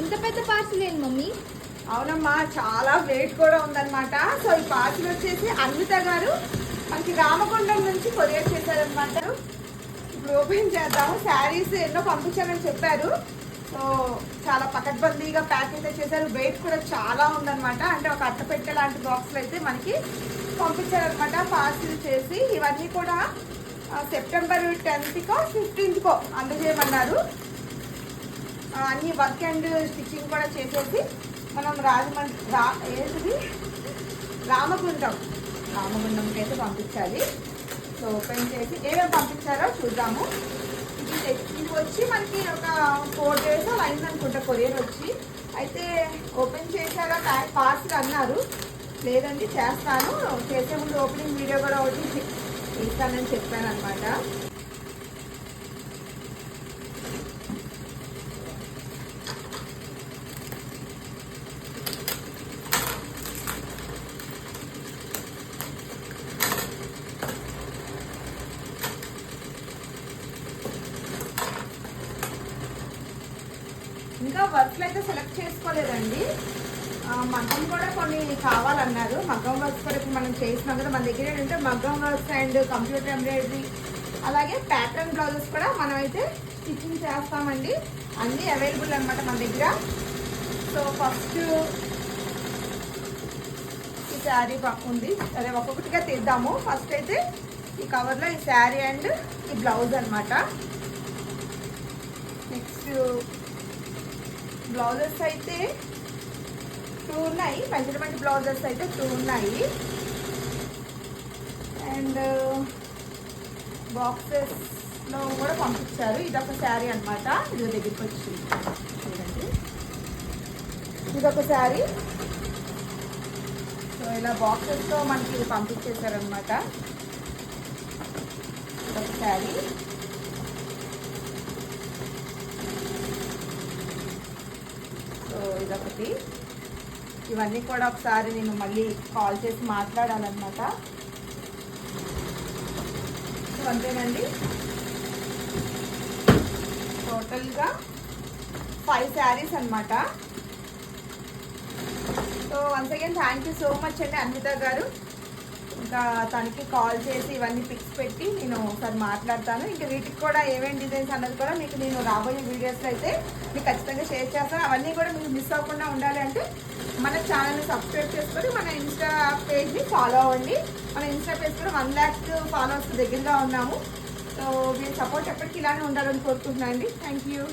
ఎంత పెద్ద పార్సిల్ ఏంటి మమ్మీ? అవునమ్మా చాలా వెయిట్ కూడా ఉందన్నమాట. సో ఈ పార్సిల్ వచ్చేసి అన్విత గారు మనకి రామకొండం నుంచి కొరియర్ చేశారనమాట ఇప్పుడు ఓపెన్ చేద్దాము. శారీస్ ఎన్నో పంపించారని చెప్పారు. సో చాలా పకడ్బందీగా ప్యాక్ అయితే చేశారు. వెయిట్ కూడా చాలా ఉందన్నమాట. అంటే ఒక అట్టపెట్టె లాంటి బాక్స్లు అయితే మనకి పంపించారనమాట పార్సిల్ చేసి ఇవన్నీ కూడా సెప్టెంబర్ టెన్త్కో ఫిఫ్టీన్త్కో అందజేయమన్నారు. అన్ని వర్క్ అండ్ స్టిచ్చింగ్ కూడా చేసేసి మనం రాజమండ్రి రా ఏంటిది రామగుండం. రామగుండంకి అయితే పంపించాలి. సో ఓపెన్ చేసి ఏమేమి పంపించారో చూద్దాము. ఇది ఇది వచ్చి మనకి ఒక ఫోర్ డేస్ అలా అయిందనుకుంటా కొరియర్ వచ్చి. అయితే ఓపెన్ చేశారా పార్సల్ అన్నారు. లేదండి చేస్తాను. చేసే ముందు ఓపెనింగ్ వీడియో కూడా ఒకటి తీస్తానని చెప్పాను అనమాట ఇంకా వర్క్లు అయితే సెలెక్ట్ చేసుకోలేదండి. మగ్గం కూడా కొన్ని కావాలన్నారు. మగ్గం వర్క్స్ కూడా ఇప్పుడు మనం చేసినాం కదా మన దగ్గర ఏంటంటే మగ్గం వర్క్స్ అండ్ కంప్యూటర్ ఎంబ్రాయిడరీ అలాగే ప్యాటర్న్ బ్లౌజెస్ కూడా మనం అయితే స్టిచ్చింగ్ చేస్తామండి. అన్నీ అవైలబుల్ అనమాట మన దగ్గర. సో ఫస్ట్ ఈ శారీ ఉంది. అదే ఒక్కొక్కటిగా తీద్దాము. ఫస్ట్ అయితే ఈ కవర్లో ఈ శారీ అండ్ ఈ బ్లౌజ్ అనమాట నెక్స్ట్ బ్లౌజెస్ అయితే టూ ఉన్నాయి. మెజర్మెంట్ బ్లౌజెస్ అయితే టూ ఉన్నాయి. అండ్ బాక్సెస్లో కూడా పంపించారు. ఇది ఒక శారీ అనమాట ఇది దగ్గరికి వచ్చి చూడండి. ఇదొక శారీ. సో ఇలా బాక్సెస్తో మనకి ఇది పంపించేశారనమాట ఒక శారీ. సో ఇదొకటి. ఇవన్నీ కూడా ఒకసారి నేను మళ్ళీ కాల్ చేసి మాట్లాడాలన్నమాట. సో అంతేనండి. టోటల్గా ఫైవ్ శారీస్ అన్నమాట. So once again thank you so much అండి అన్విత గారు. ఇంకా తనకి కాల్ చేసి ఇవన్నీ పిక్స్ పెట్టి నేను ఒకసారి మాట్లాడతాను. ఇంకా వీటికి కూడా ఏమేమి డిజైన్స్ అన్నది కూడా మీకు నేను రాబోయే వీడియోస్లో అయితే మీకు ఖచ్చితంగా షేర్ చేస్తాను. అవన్నీ కూడా మీకు మిస్ అవ్వకుండా ఉండాలి అంటే మన ఛానల్ని సబ్స్క్రైబ్ చేసుకొని మన ఇన్స్టా పేజ్ని ఫాలో అవ్వండి. మన ఇన్స్టా పేజ్ కూడా వన్ ల్యాక్ ఫాలోవర్స్ దగ్గరగా ఉన్నాము. సో మీరు సపోర్ట్ ఎప్పటికీ ఇలానే ఉండాలని కోరుకుంటున్నాను అండి థ్యాంక్ యూ.